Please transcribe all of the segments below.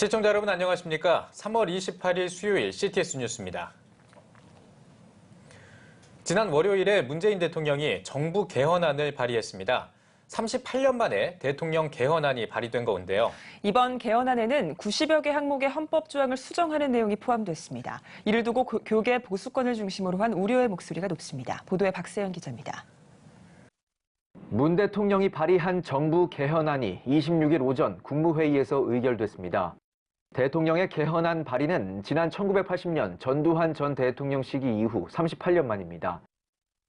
시청자 여러분 안녕하십니까? 3월 28일 수요일 CTS 뉴스입니다. 지난 월요일에 문재인 대통령이 정부 개헌안을 발의했습니다. 38년 만에 대통령 개헌안이 발의된 가운데요. 이번 개헌안에는 90여 개 항목의 헌법 조항을 수정하는 내용이 포함됐습니다. 이를 두고 고- 교계 보수권을 중심으로 한 우려의 목소리가 높습니다. 보도에 박세현 기자입니다. 문 대통령이 발의한 정부 개헌안이 26일 오전 국무회의에서 의결됐습니다. 대통령의 개헌안 발의는 지난 1980년 전두환 전 대통령 시기 이후 38년 만입니다.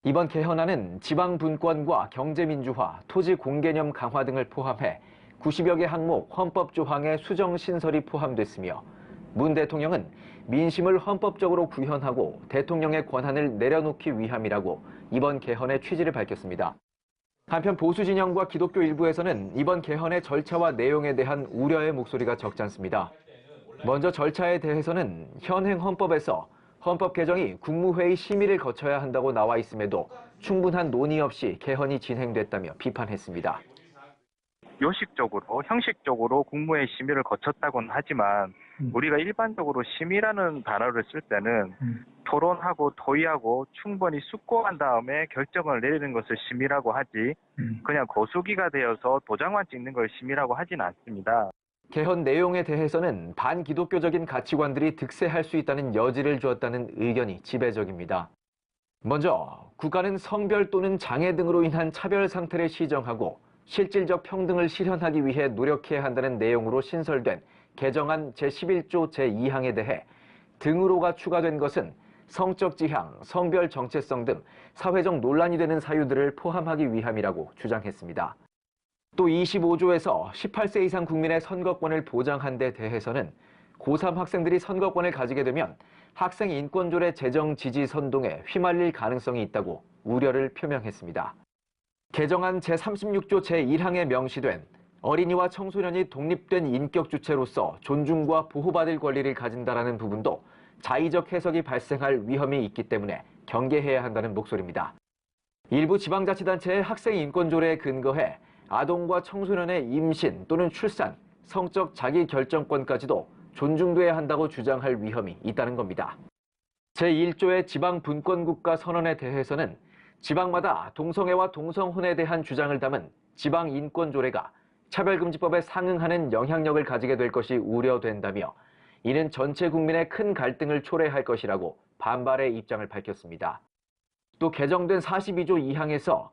이번 개헌안은 지방 분권과 경제민주화, 토지 공개념 강화 등을 포함해 90여 개 항목 헌법 조항의 수정 신설이 포함됐으며 문 대통령은 민심을 헌법적으로 구현하고 대통령의 권한을 내려놓기 위함이라고 이번 개헌의 취지를 밝혔습니다. 한편 보수 진영과 기독교 일부에서는 이번 개헌의 절차와 내용에 대한 우려의 목소리가 적지 않습니다. 먼저 절차에 대해서는 현행 헌법에서 헌법 개정이 국무회의 심의를 거쳐야 한다고 나와 있음에도 충분한 논의 없이 개헌이 진행됐다며 비판했습니다. 요식적으로 형식적으로 국무회의 심의를 거쳤다고는 하지만 우리가 일반적으로 심의라는 단어를 쓸 때는 토론하고 토의하고 충분히 숙고한 다음에 결정을 내리는 것을 심의라고 하지 그냥 거수기가 되어서 도장만 찍는 걸 심의라고 하지는 않습니다. 개헌 내용에 대해서는 반기독교적인 가치관들이 득세할 수 있다는 여지를 주었다는 의견이 지배적입니다. 먼저 국가는 성별 또는 장애 등으로 인한 차별 상태를 시정하고 실질적 평등을 실현하기 위해 노력해야 한다는 내용으로 신설된 개정안 제11조 제2항에 대해 등으로가 추가된 것은 성적 지향, 성별 정체성 등 사회적 논란이 되는 사유들을 포함하기 위함이라고 주장했습니다. 또 25조에서 18세 이상 국민의 선거권을 보장한 데 대해서는 고3 학생들이 선거권을 가지게 되면 학생 인권조례 제정 지지 선동에 휘말릴 가능성이 있다고 우려를 표명했습니다. 개정안 제36조 제1항에 명시된 어린이와 청소년이 독립된 인격 주체로서 존중과 보호받을 권리를 가진다라는 부분도 자의적 해석이 발생할 위험이 있기 때문에 경계해야 한다는 목소리입니다. 일부 지방자치단체의 학생 인권조례에 근거해 아동과 청소년의 임신 또는 출산, 성적 자기결정권까지도 존중돼야 한다고 주장할 위험이 있다는 겁니다. 제1조의 지방 분권국가 선언에 대해서는 지방마다 동성애와 동성혼에 대한 주장을 담은 지방인권조례가 차별금지법에 상응하는 영향력을 가지게 될 것이 우려된다며 이는 전체 국민의 큰 갈등을 초래할 것이라고 반발의 입장을 밝혔습니다. 또 개정된 42조 2항에서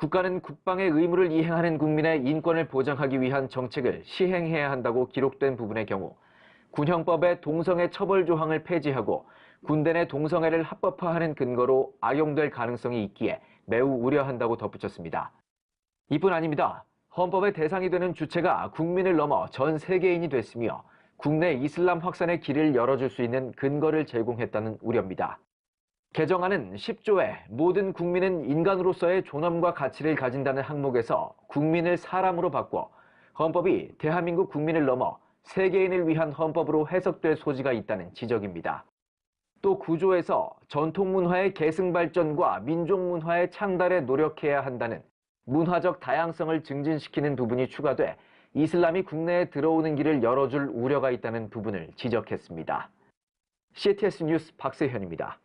국가는 국방의 의무를 이행하는 국민의 인권을 보장하기 위한 정책을 시행해야 한다고 기록된 부분의 경우 군형법의 동성애 처벌 조항을 폐지하고 군대 내 동성애를 합법화하는 근거로 악용될 가능성이 있기에 매우 우려한다고 덧붙였습니다. 이뿐 아닙니다. 헌법의 대상이 되는 주체가 국민을 넘어 전 세계인이 됐으며 국내 이슬람 확산의 길을 열어줄 수 있는 근거를 제공했다는 우려입니다. 개정안은 10조에 모든 국민은 인간으로서의 존엄과 가치를 가진다는 항목에서 국민을 사람으로 바꿔 헌법이 대한민국 국민을 넘어 세계인을 위한 헌법으로 해석될 소지가 있다는 지적입니다. 또 구조에서 전통문화의 계승발전과 민족문화의 창달에 노력해야 한다는 문화적 다양성을 증진시키는 부분이 추가돼 이슬람이 국내에 들어오는 길을 열어줄 우려가 있다는 부분을 지적했습니다. CTS 뉴스 박세현입니다.